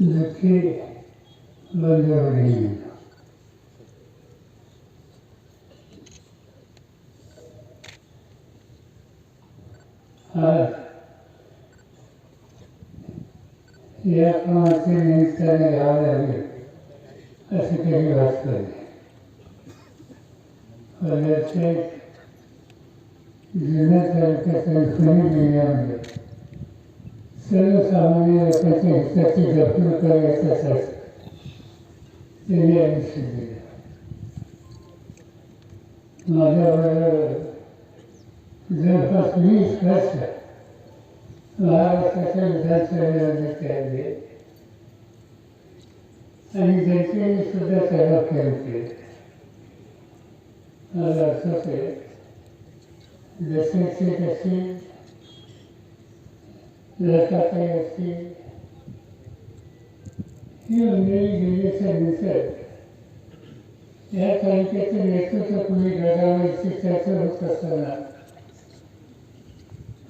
दुःखी बंधव नाही आज या कामाचे निमित्ताने घ्यावं लागेल असं काही वाटतं जुन्या जिल्ह्यामध्ये सर्वसामान्य लोकांच्या हिताची जपणूक करायचं असतं त्यांनी आयुष्य दिलं माझ्याबरोबर जवळपास वीस वर्ष महाराष्ट्राच्या विधानसभेमध्ये त्यावेळी आणि त्यांचे सुद्धा सेवा केली मला असं आहे जसेची तशी लताताई असतील ही मंडळी गेल्याच्यानंतर या तालुक्याचं नेतृत्व कुणी गडावायची चर्चा होत असताना.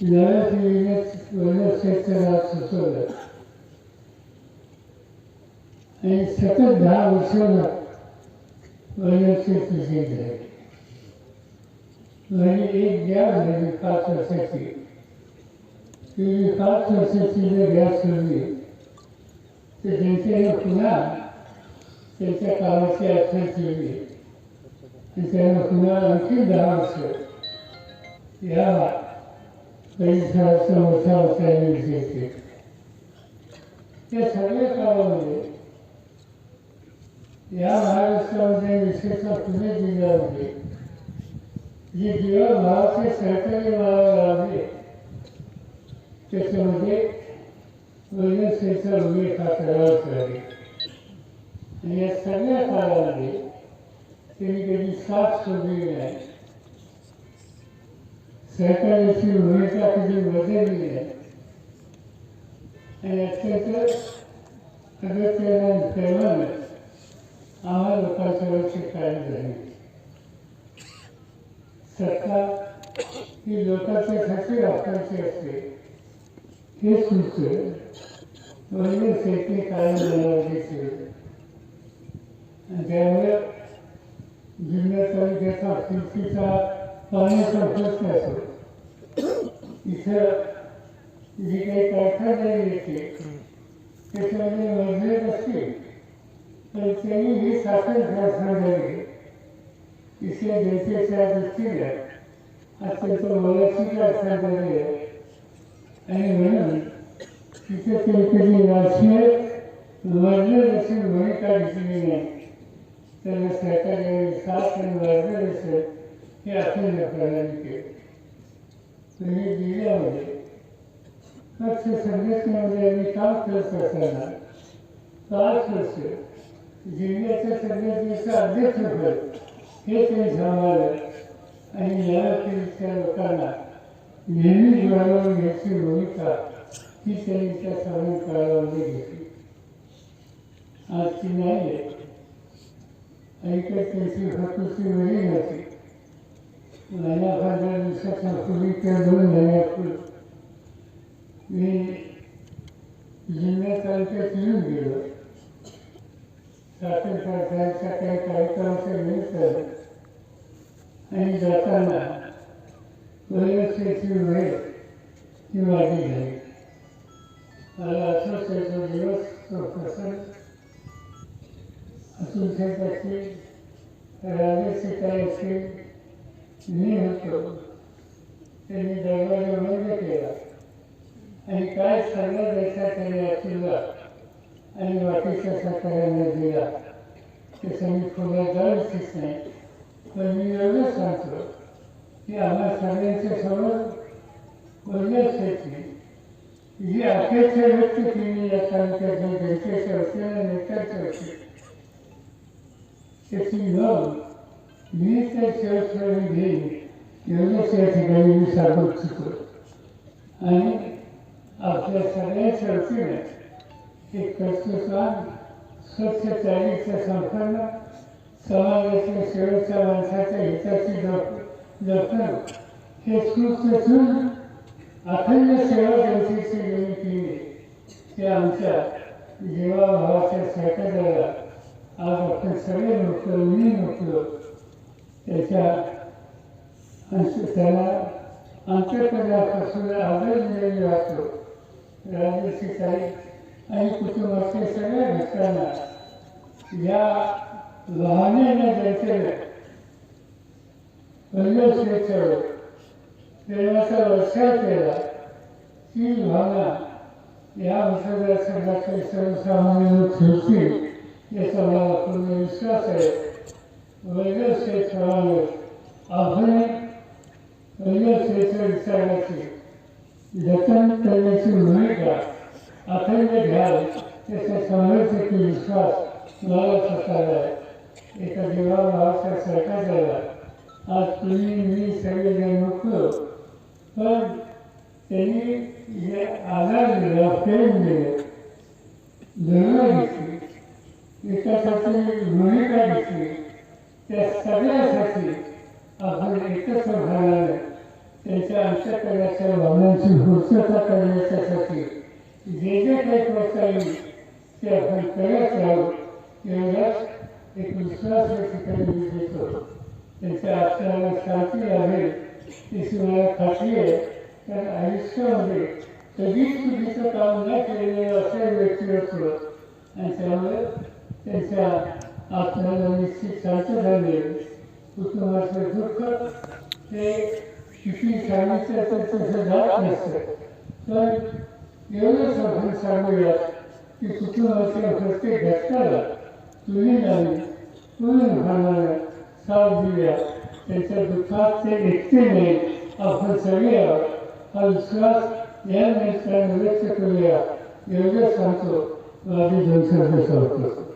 नव्या पिढीने वनक्षेत्र नाव सुचवलं. आणि सतत दहा वर्षाला वनक्षेत्र झाले. म्हणजे एक गॅस झाली म्हणजे पाच वर्षाची. ती पाच वर्षाची जर गॅस सोडली तर त्यांच्याने पुन्हा त्यांच्या कामाची आठवण केली. आणि त्यांना पुन्हा आणखी दहा वर्ष. या परिसराचा मोठा मोठा विषय केला त्या सगळ्या काळामध्ये या महाराष्ट्रामध्ये विशेषतः पुणे जिल्ह्यामध्ये जे जीवन भावाचे सरकारी मार्ग लाभले त्याच्यामध्ये वैद्यसेचा उल्लेख हा करावाच लागेल आणि या सगळ्या काळामध्ये त्यांनी कधी साथ सोडलेली नाही सरकारची भूमिका कधी बदलली नाही आणि अत्यंत अगत्यानं प्रेमानं आम्हा लोकांच्या लक्ष कायम सत्ता ही लोकांच्यासाठी वापरायची असते. हे सुचतं म्हणजे शेती कायम बनवायची त्यामुळे जिल्ह्या तालुक्याचा शेतीचा पाण्याचा प्रश्न असतो इथं जी काही कारखाने येते त्याच्यामध्ये मजलेत असतील तर त्यांनी ही साखर कारखानदारी इथे जनतेच्या दृष्टीने अत्यंत मोलाची झाली आहे. आणि म्हणून तिथे ते कधी राष्ट्रीय मार्गदर्शन भूमिका घेतली नाही त्यांना सरकारने साथ आणि मार्गदर्शन हे अखंड प्रदान केले म्हणजे जिल्ह्यामध्ये पक्ष संघटनेमध्ये आम्ही काम करत असताना पाच वर्ष जिल्ह्याच्या संघटनेचं अध्यक्षपद हे त्यांनी सांभाळलं. आणि या पिढीच्या लोकांना नेहमी जुळवून घ्यायची भूमिका ही त्यांनी त्या सगळ्या काळामध्ये घेतली आज ती नाही ऐकत त्याची हक्कची वेळी नव्हती महिना पंधरा दिवसाच्या पूर्वी त्या दोन महिन्यापूर्वी मी जिल्हा तालुक्यात येऊन गेलो साखर कारखान्याच्या काही कार्यक्रमाच्या निमित्त आणि जाताना वयोश्रेची वेळ माझी झाली मला असंच तो दिवस तो काय असेल मी होतो त्यांनी दरवाजा बंद केला आणि काय सल्ला द्यायचा त्यांनी अतुलला आणि बाकीच्या सरकारांना दिला त्याचं मी पुढे जाऊच नाही पण मी सांगतो की आम्हा सगळ्यांच्या समोर बोलण्यासाठी ही अपेक्षा व्यक्त केली या तालुक्याच्या जनतेच्या वतीने नेत्याच्या वतीने त्याची नोंद मी त्या शेवटपर्यंत घेईन. एवढंच या ठिकाणी मी सांगू इच्छितो. आणि आपल्या सगळ्यांच्या वतीने एक कर्तृत्वान स्वच्छ चालीचं संपन्न समाजाच्या शेवटच्या माणसाच्या हिताची जबाबदारी जपणं हे स्फूर्त अखंड सेवा जनतेची गेली केली. ते आमच्या जीवाभावाच्या साठ्याला आज आपण सगळे लोक मी नव्हतो त्याच्या अंश त्याला अंत्यकरणापासून आदर मिळाली वाटतो. राजशिकाई आणि कुटुंबातील सगळ्या घटकांना या वाहनाने जायचं पंजाबशेचं प्रेमाचा वर्षाव केला ती भावना या मतदारसंघातील सर्वसामान्य लोक ठेवतील याचा मला पूर्ण विश्वास आहे वैद्य क्षेत्राने आपण वैद्य विचाराची जतन करण्याची भूमिका अखंड घ्याल त्याचा समर्थक विश्वास मला स्वतःला आहे एका देवा भावाचा सरकार झाला आज तुम्ही मी सगळे नको पण त्यांनी जे आधार दिला प्रेम दिलं. धर्म घेतली विकासाची भूमिका घेतली त्या सगळ्यासाठी आपण एकत्र झाल्याने त्यांच्या अंतकरणाच्या भावनांची पूर्तता करण्याच्यासाठी जे जे काही करता येईल ते आपण करत राहू. एवढाच एक विश्वास या ठिकाणी देतो. त्यांच्या आत्म्याला शांती लाभेल ती शिवाय खात्री आहे. तर आयुष्यामध्ये कधीच चुकीचं काम न केलेलं असे व्यक्तिमत्व आणि त्यामुळे त्यांच्या आत्म्याला निश्चित शांत झाली कुटुंबाचं दुःख ते किती सांगितलं तर तसं जात नसतं. तर एवढंच आपण सांगूया की कुटुंबाच्या प्रत्येक घटकाला तुम्ही नाही तुम्ही भावनाला साथ दिल्या त्याच्या दुःखात ते एकटे आपण सगळे हा विश्वास या निमित्ताने व्यक्त करूया एवढं सांगतो. माझे सांगतो